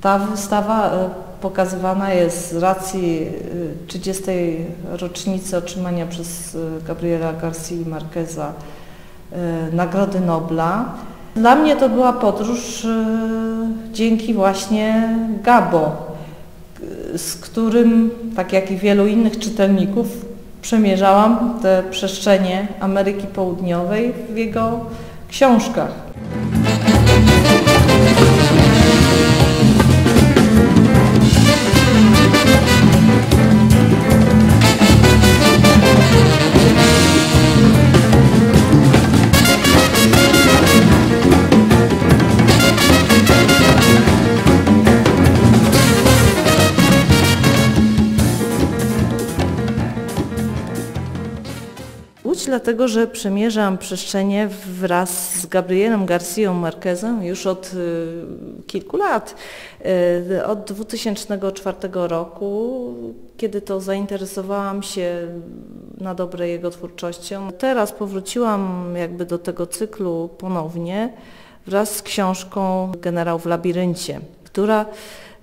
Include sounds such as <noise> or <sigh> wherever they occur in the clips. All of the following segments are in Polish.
Ta wystawa e, pokazywana jest z racji e, 30. rocznicy otrzymania przez e, Gabriela Garcia Marqueza e, Nagrody Nobla. Dla mnie to była podróż e, dzięki właśnie Gabo, e, z którym, tak jak i wielu innych czytelników, przemierzałam te przestrzenie Ameryki Południowej w jego książkach. Łódź dlatego, że przemierzam przestrzenie wraz z Gabrielem Garcją Marquezem już od y, kilku lat. Y, od 2004 roku, kiedy to zainteresowałam się na dobre jego twórczością. Teraz powróciłam jakby do tego cyklu ponownie wraz z książką Generał w labiryncie, która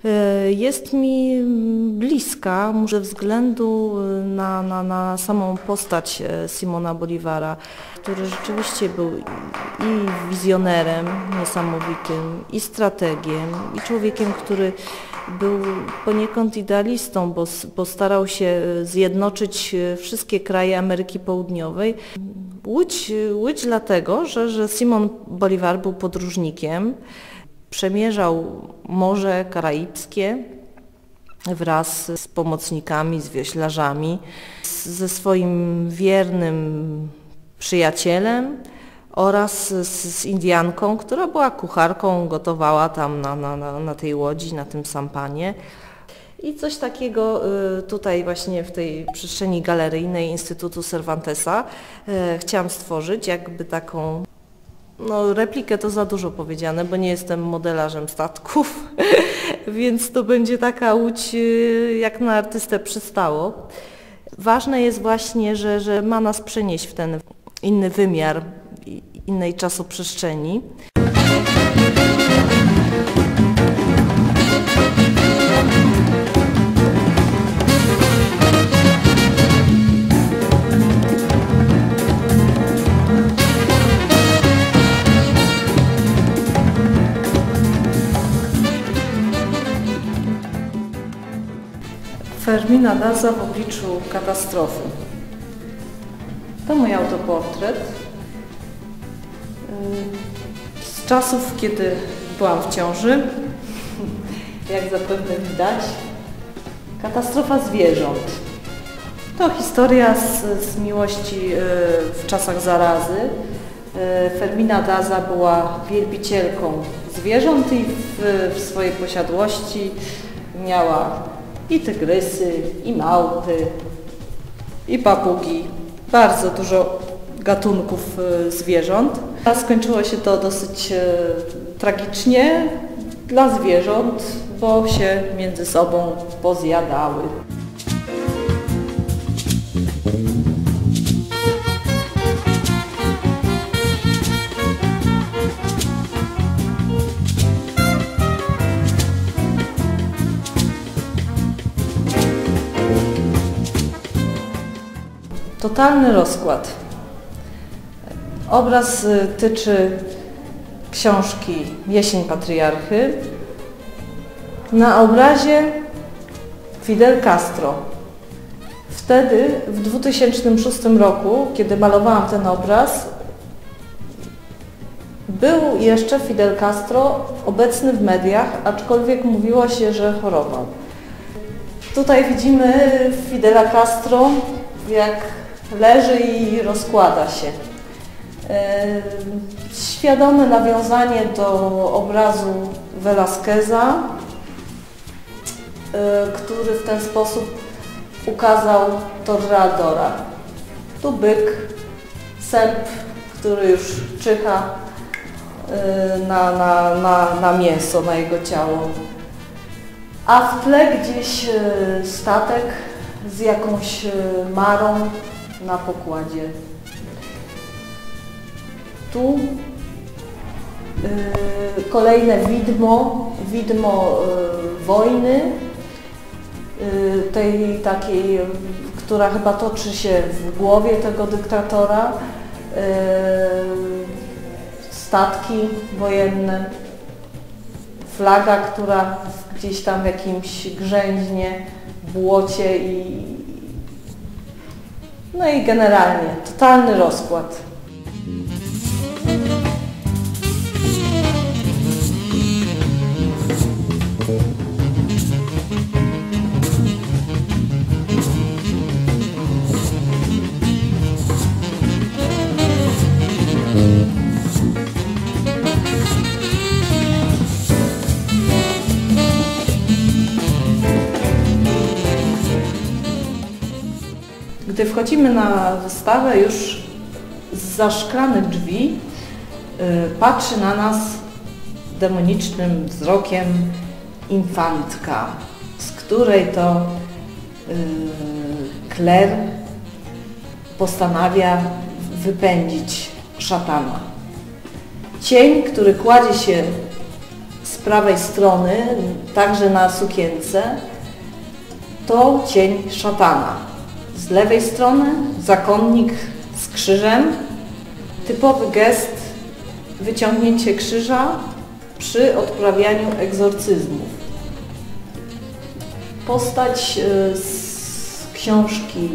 y, jest mi bliska ze względu na, na, na samą postać e, Simona Bolivara, który rzeczywiście był i wizjonerem niesamowitym, i strategiem, i człowiekiem, który był poniekąd idealistą, bo, bo starał się e, zjednoczyć e, wszystkie kraje Ameryki Południowej. Łódź, Łódź dlatego, że, że Simon Bolivar był podróżnikiem, przemierzał Morze Karaibskie wraz z pomocnikami, z wioślarzami, ze swoim wiernym przyjacielem oraz z, Indianką, która była kucharką, gotowała tam na, na, na, na tej łodzi, na tym sampanie. I coś takiego y, tutaj właśnie w tej przestrzeni galeryjnej Instytutu Cervantesa y, chciałam stworzyć, jakby taką no, replikę to za dużo powiedziane, bo nie jestem modelarzem statków, <laughs> więc to będzie taka łódź, y, jak na artystę przystało. Ważne jest właśnie, że, że ma nas przenieść w ten inny wymiar, innej czasoprzestrzeni. Fermina Daza w obliczu katastrofy. To mój autoportret. Yy, Z czasów, kiedy byłam w ciąży, <laughs> jak zapewne widać, katastrofa zwierząt. To historia z, z miłości yy, w czasach zarazy. Yy, Fermina Daza była wielbicielką zwierząt i w, w swojej posiadłości miała i tygrysy, i małpy, i papugi. Bardzo dużo gatunków y, zwierząt. A skończyło się to dosyć y, tragicznie dla zwierząt, bo się między sobą pozjadały. Totalny rozkład. Obraz y, tyczy książki Jesień Patriarchy. Na obrazie Fidel Castro. Wtedy, w 2006 roku, kiedy malowałam ten obraz, był jeszcze Fidel Castro obecny w mediach, aczkolwiek mówiło się, że chorował. Tutaj widzimy Fidela Castro, jak leży i rozkłada się. E, Świadome nawiązanie do obrazu Velasqueza, e, który w ten sposób ukazał Torreadora. Tu byk, sęp, który już czyha e, na, na, na, na mięso, na jego ciało. A w tle gdzieś statek z jakąś marą na pokładzie. Tu e, kolejne widmo, widmo y, wojny, y, tej takiej, która chyba toczy się w głowie tego dyktatora, y, statki wojenne, flaga, która gdzieś tam w jakimś grzęźnie, błocie i no i generalnie totalny rozkład. Gdy wchodzimy na wystawę, już za szklanych drzwi y, patrzy na nas demonicznym wzrokiem infantka, z której to y, Kler postanawia wypędzić szatana. Cień, który kładzie się z prawej strony, także na sukience, to cień szatana. Z lewej strony zakonnik z krzyżem, typowy gest wyciągnięcie krzyża przy odprawianiu egzorcyzmów. Postać y, z książki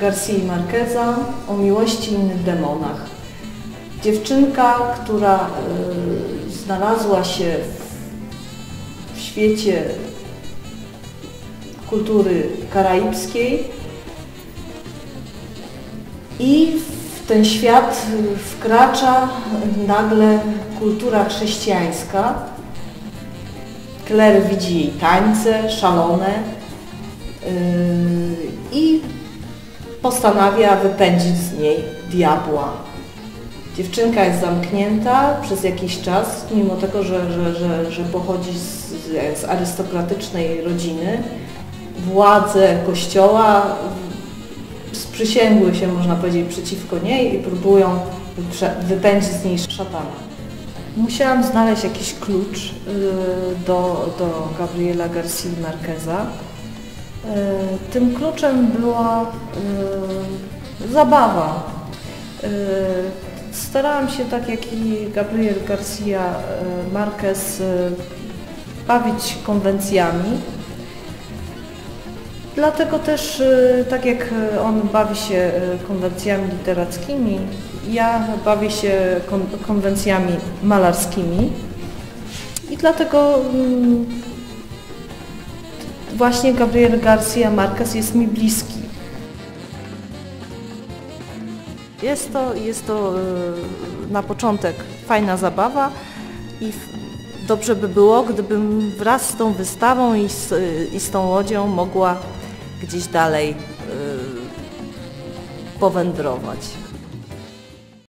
Garcia Marqueza o miłości innych demonach. Dziewczynka, która y, znalazła się w świecie kultury karaibskiej i w ten świat wkracza nagle kultura chrześcijańska. Kler widzi jej tańce szalone yy, i postanawia wypędzić z niej diabła. Dziewczynka jest zamknięta przez jakiś czas, mimo tego, że, że, że, że pochodzi z, z arystokratycznej rodziny. Władze kościoła sprzysięgły się, można powiedzieć, przeciwko niej i próbują wypędzić z niej szatana. Musiałam znaleźć jakiś klucz y, do, do Gabriela Garcia Marqueza. Y, tym kluczem była y, zabawa. Starałam się, tak jak i Gabriel Garcia Marquez, bawić konwencjami, Dlatego też, y, tak jak on bawi się y, konwencjami literackimi, ja bawię się konwencjami malarskimi i dlatego mm, właśnie Gabriel Garcia Marquez jest mi bliski. Jest to, jest to y, na początek fajna zabawa i dobrze by było, gdybym wraz z tą wystawą i z, i z tą łodzią mogła gdzieś dalej yy, powędrować.